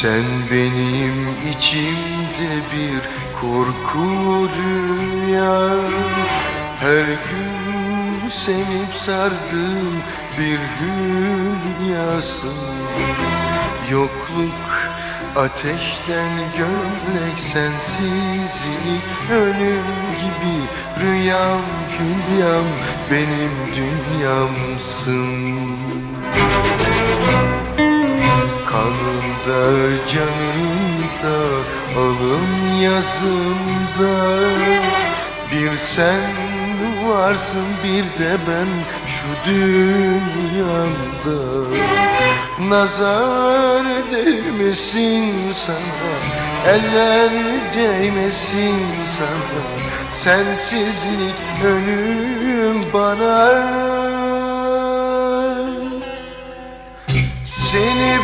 Sen benim içimde bir korku rüya Her gün sevip sardığım bir hülyasın Yokluk ateşten gömlek sensizlik Ölüm gibi rüyam hülyam benim dünyamsın Kanımda, canımda, alın yazımda Bir sen varsın bir de ben şu dünyamda Nazar değmesin sana, eller değmesin sana. Sensizlik ölüm bana. Seni